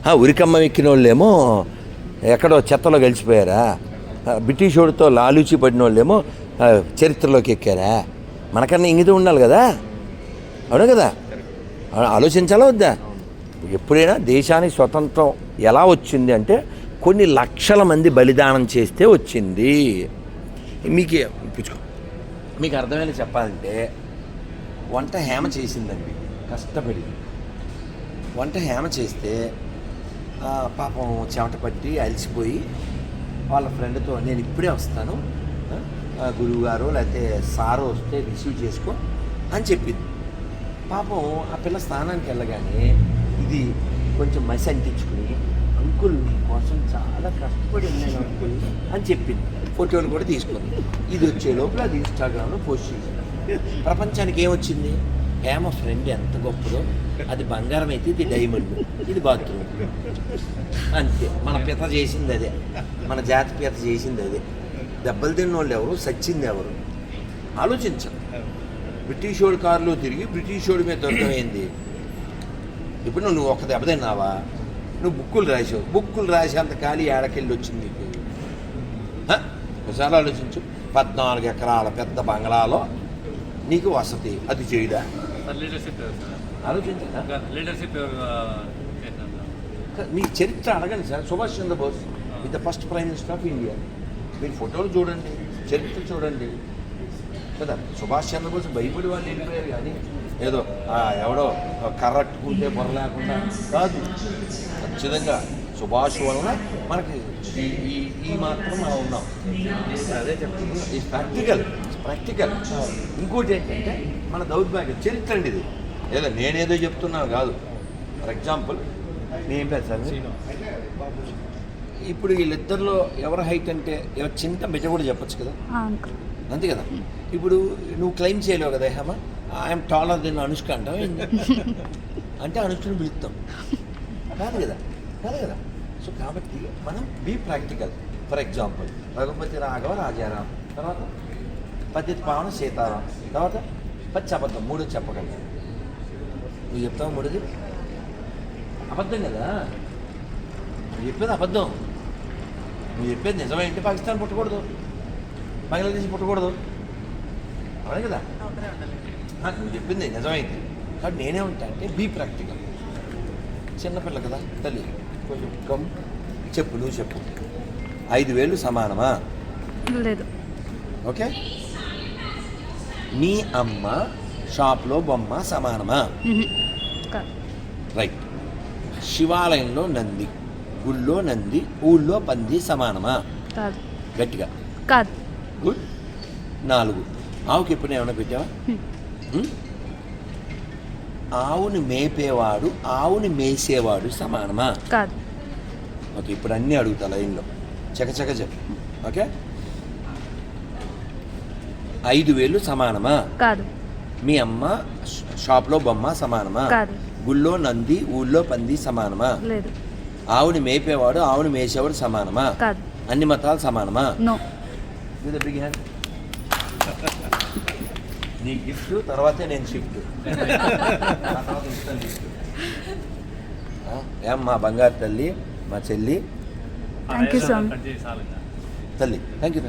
ఉరికమ్మం ఉరికమ్మ ఎక్కిన వాళ్ళేమో ఎక్కడో చెత్తలో గెలిచిపోయారా? ఆ, బ్రిటిష్ వాడితో లాలూచి పడిన వాళ్ళేమో చరిత్రలోకి ఎక్కారా? మనకన్నా ఇంగితం ఉండాలి కదా? అవును కదా? ఆలోచించాలా వద్దా? ఎప్పుడైనా దేశానికి స్వతంత్రం ఎలా వచ్చింది అంటే కొన్ని లక్షల మంది బలిదానం చేస్తే వచ్చింది. మీకు పుచ్చుకో మీకు అర్థమైనా చెప్పాలంటే వంట హేమ చేసిందండి. కష్టపడి. వంట హేమ చేస్తే పాపం చెమట పట్టి అలసిపోయి వాళ్ళ ఫ్రెండ్తో నేను ఇప్పుడే వస్తాను. గురువు గారు లేకపోతే సారు వస్తే రిసీవ్ చేసుకో అని చెప్పింది. పాపం ఆ పిల్ల స్నానానికి వెళ్ళగానే ఇది కొంచెం మసి అంటించుకుని అంకుల్ కోసం చాలా కష్టపడి ఉన్నాను అంకుల్ అని చెప్పింది. ఫోటోలు కూడా తీసుకుంది. ఇది వచ్చే లోపల అది ఇన్స్టాగ్రామ్లో పోస్ట్ చేసింది. ప్రపంచానికి ఏమొచ్చింది? హేమ ఫ్రెండ్ ఎంత గొప్పదో అది బంగారం అయితే ఇది డైమండ్ ఇది బాత్రూమ్ అంతే. మన పిత చేసింది అదే. మన జాతి పిత చేసింది అదే. దెబ్బలు తిన్న వాళ్ళు ఎవరు? సచ్చింది ఎవరు? ఆలోచించండి బ్రిటిష్ వాడి కారులో తిరిగి బ్రిటిష్ వాడి మీద దొరకమైంది ఇప్పుడు నువ్వు ఒక దెబ్బ తిన్నావా? నువ్వు బుక్కులు రాసావు. బుక్కులు రాసేంత ఖాళీ ఏడకెళ్ళి వచ్చింది నీకు. ఒకసారి ఆలోచించు. పద్నాలుగు ఎకరాల పెద్ద బంగ్లాలో నీకు వసతి. అది చేయడా లీడర్షిప్ లీడర్షిప్? మీ చరిత్ర అడగండి sir. Subhash Chandrabose with the first prime minister of India. మీరు ఫోటోలు చూడండి చరిత్ర చూడండి. కదా సుభాష్ చంద్రబోస్ భయపడి వాళ్ళు వెళ్ళిపోయారు కానీ ఏదో ఎవడో కర్రట్టుకుంటే పొర లేకుండా కాదు. ఖచ్చితంగా సుభాష్ వలన మనకి ఈ ఈ- మాత్రం ఉన్నాం. అదే చెప్తున్నా ఈ ప్రాక్టికల్ ప్రాక్టికల్. ఇంకోటి ఏంటంటే మన దౌర్భాగ్యం చరిత్ర అండి ఇది. ఏదో నేనేదో చెప్తున్నాను కాదు. ఫర్ ఎగ్జాంపుల్ నేను పేరు సార్? శ్రీను. ఇప్పుడు వీళ్ళిద్దరిలో ఎవరి హైట్ అంటే ఎవరు చిన్న బిడ్డ కూడా చెప్పొచ్చు కదా? అంతే కదా? ఇప్పుడు నువ్వు క్లెయిమ్ చేయలేవు కదా Hema? I'm taller than Anushka అంటావు ఏంది? అంటే అనుష్కని పిలుస్తాం. కాదు కదా? కాదు కదా? సో కాబట్టి మనం be practical. For example Raghupati Raghava Rajaram. తర్వాత పద్ధతి పావన సీతారాం. తర్వాత పచ్చి అబద్ధం మూడు చెప్పగలను నువ్వు చెప్తావు మూడుది? అబద్ధం కదా? నువ్వు చెప్పేది అబద్ధం. నువ్వు చెప్పేది నిజమైంటే పాకిస్తాన్ పుట్టకూడదు. బంగ్లాదేశ్ పుట్టకూడదు. అవునే కదా? నాకు నువ్వు చెప్పింది నిజమైంది. కాబట్టి నేనే ఉంటా అంటే బీ ప్రాక్టికల్ చిన్నపిల్ల కదా తల్లి. కొంచెం కమ్ చెప్పు నువ్వు చెప్పు. ఐదు వేలు సమానమా? లేదు. ఓకే? మీ అమ్మ షాప్లో బొమ్మ సమానమా? రైట్. శివాలయంలో నంది గుళ్ళో నంది ఊళ్ళో పంది సమానమా? కాదు. గట్టిగా. కాదు. గుడ్. నాలుగు. ఆవుకి ఎప్పుడు ఏమైనా పెట్టావా? ఆవుని మేపేవాడు ఆవుని మేసేవాడు సమానమా? కాదు. ఓకే ఇప్పుడు అన్నీ అడుగుతా లైన్లో. చకచక చెప్పు. ఓకే? ఐదు వేలు సమానమా? కాదు. మీ అమ్మ షాప్లో బొమ్మ సమానమా? కాదు. గుళ్ళో నంది ఊళ్ళో పంది సమానమా? లేదు. ఆవుని మేపేవాడు ఆవుని మేసేవాడు సమానమా? కాదు. అన్ని మతాలు సమానమా? నో. గిఫ్ట్ తర్వాతే నేను షిఫ్ట్ ఏం మా బంగారు తల్లి మా చెల్లి? చేసి చాలు ఇంకా. తల్లి. Thank you